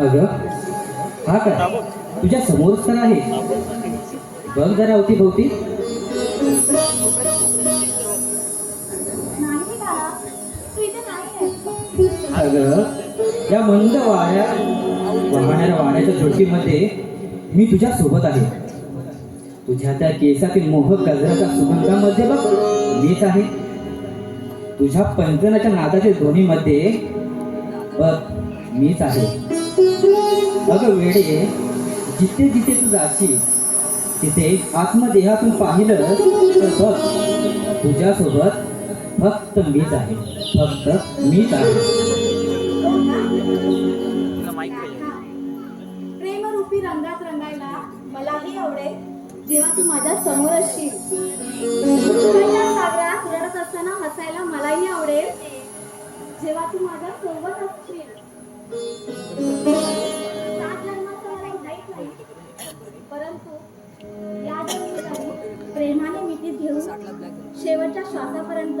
अगं हा का तुझ्या समोरच तर आहे. बघ जरा होती भोवती. अगं या मंद वाऱ्या वाहणाऱ्या वाऱ्याच्या झुळकीमध्ये मी तुझ्या सोबत आहे. तुझ्या त्या केसातील मोहक गजराच्या सुगंधामध्ये बघ. मीच आहे. तुझ्या पंचनाच्या नादाच्या ध्वनीमध्ये बघ. मीच आहे. अगं वेडे जिथे जिथे तू जाशील तिथे आत्मदेहातून पाहिलं तर बघ तुझ्यासोबत फक्त मीच आहे फक्त मीच आहे. प्रेमरूपी रंगात रंगायला मलाही आवडेल जेव्हा तू माझ्यासमोर असशील. सागरात रडत असताना हसायला मलाही आवडेल जेव्हा तू माझ्या सोबत असशील. परंतु या प्रेमाने मिठीत घेऊन शेवटच्या श्वासापर्यंत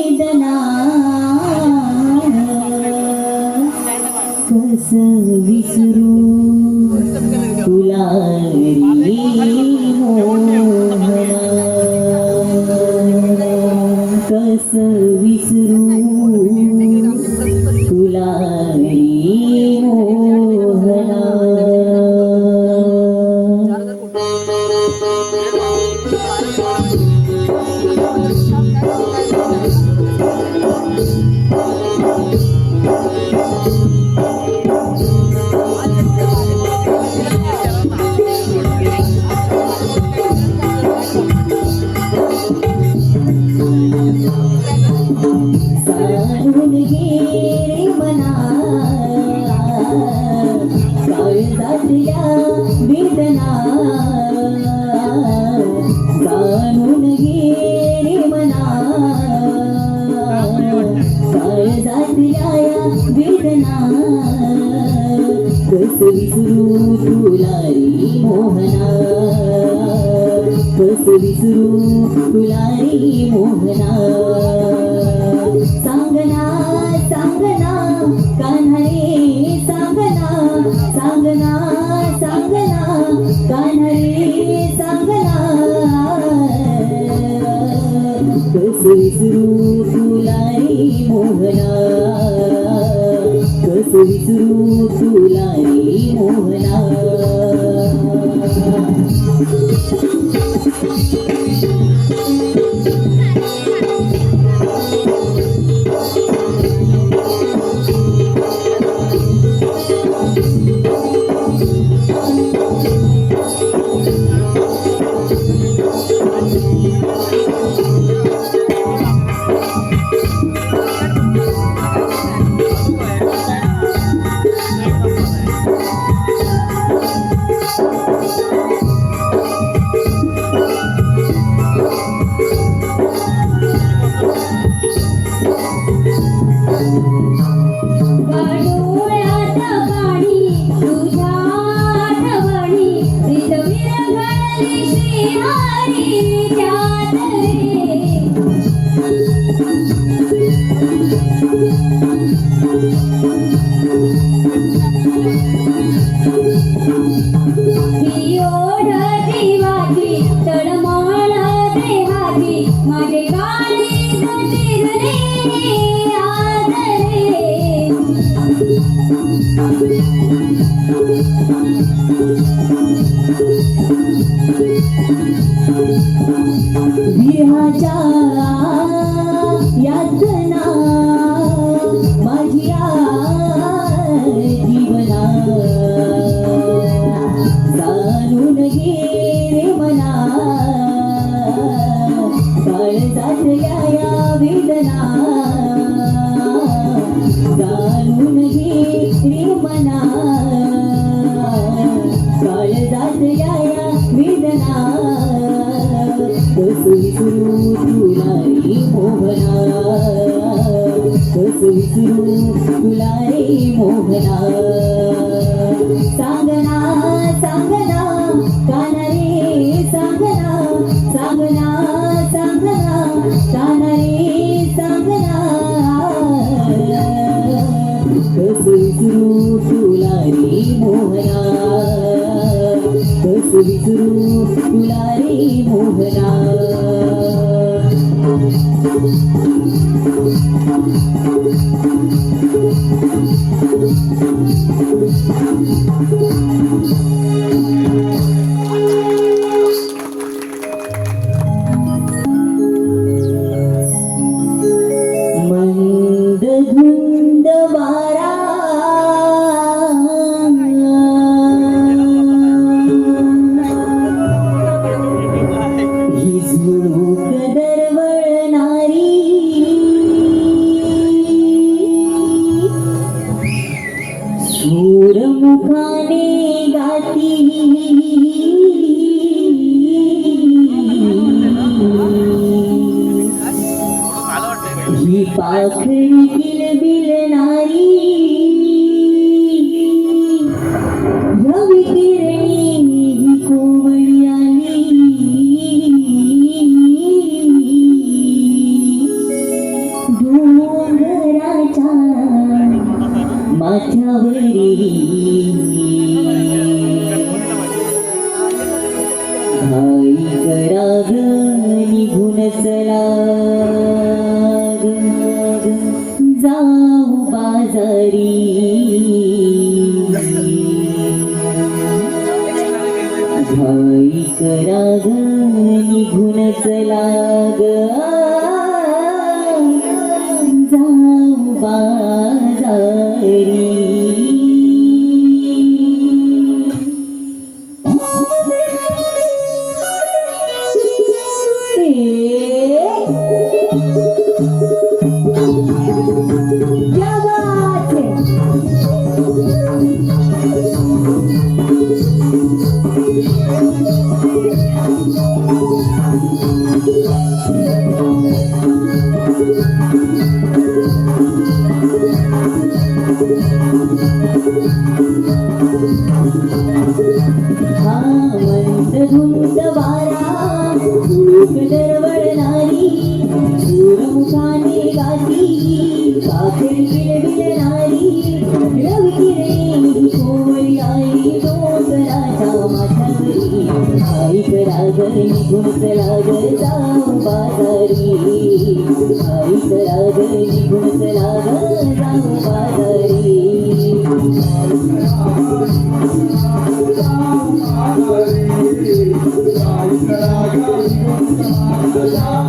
ಸವಿಸರು ಕುಲಾರಿ ಮೋಹನ ಕಸವಿಸರು ಕುಲಾರಿ ಮೋಹನ विसरू तुला मोहना। कस विसरू फुलारी मोहना। सांगना सांगना कान्हरे सांगना सांगना सांगना कान्हरे सांगना। कस विसरू फुलारी मोहना। कस विसरू Phulari Oh love. Viajar e adiante. मोगना सांगना सांगना कानरे सांगना सांगना सांगना कानरे सांगना कसे विसरू फुलारी मोहना कसे विसरू फुलारी मोहना. Thank you. 那条。Jesus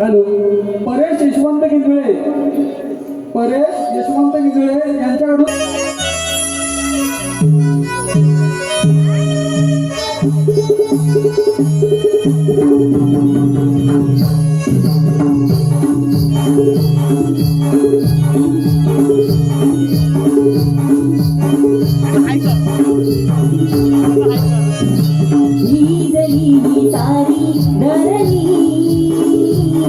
hello. Paresh Yashwant Kingle Paresh Yashwant Kingle यांच्याकडून सारी धरणी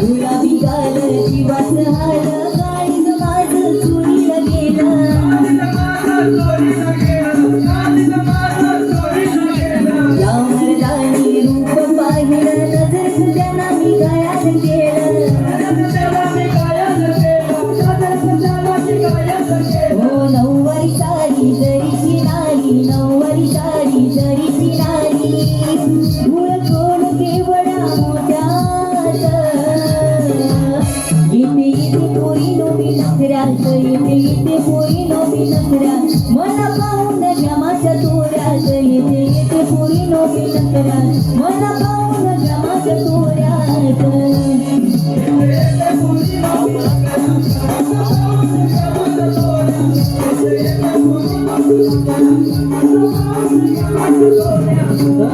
गुलाबी कलर जीवाचं आलं